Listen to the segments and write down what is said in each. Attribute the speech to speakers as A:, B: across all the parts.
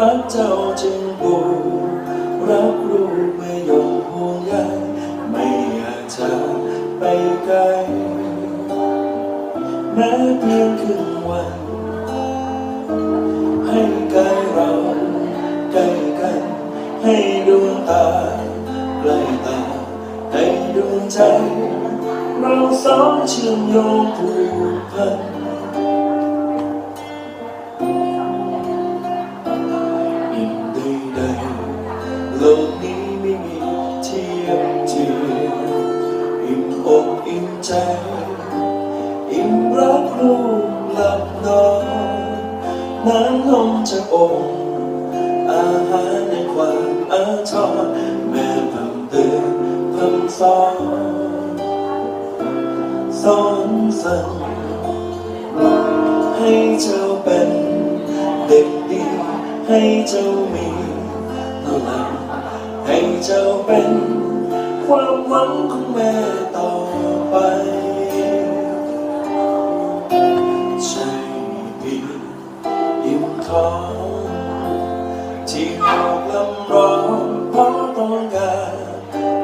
A: รักเจ้าจึงปูรักลูกไม่ยอมห่วงใยไม่อยากจะไปไกลแม้เพียงครึ่งวัน ให้กายเราใกล้กัน ให้ดวงตาใกล้ตาให้ดวงใจ เราสองเชื่อมโยงผูกพัน โลกนี้ไม่มีเทียมเทียมอิ่มอกอิ่มใจอิ่มรักลูกหลับนอนน้ำนมจากองค์อาหารในความอาทรแม่พำเตือนพำสอนสอนสั่งให้เจ้าเป็นเด็กดีให้เจ้ามีพลังให้ เจ้าเป็นความหวังของแม่ต่อไปใช่ดีอิ่มท้องที่ถูกลำร้อนเพราะต้องการ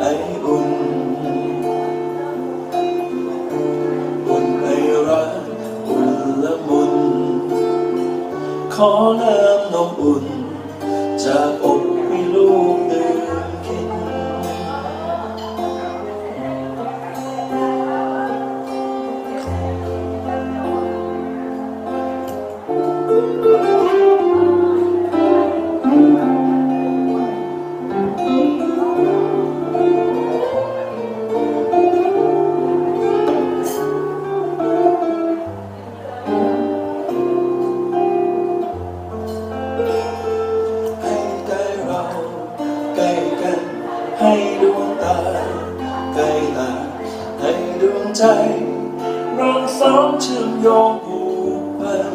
A: ไออุ่น อุ่นไอรักอุ่นละมุน ขอน้ำนมอุ่นจากอก เราสองเชื่อมโยงผูกพัน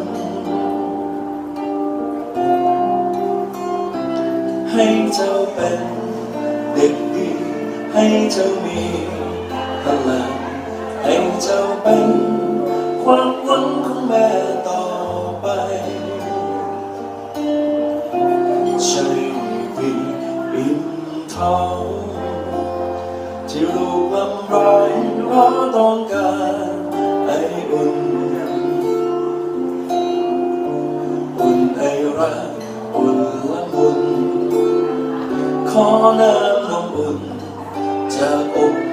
A: ให้เจ้าเป็นเด็กดี ให้เจ้ามีพลังให้เจ้าเป็นความหวังของแม่ต่อไปใช่วีอิ่มท้องที่ลูกลำร้อย เพราะต้องการให้อุ่น อุ่นไอรักอุ่นละมุนขอน้ำนมอุ่นจากอกให้ลูก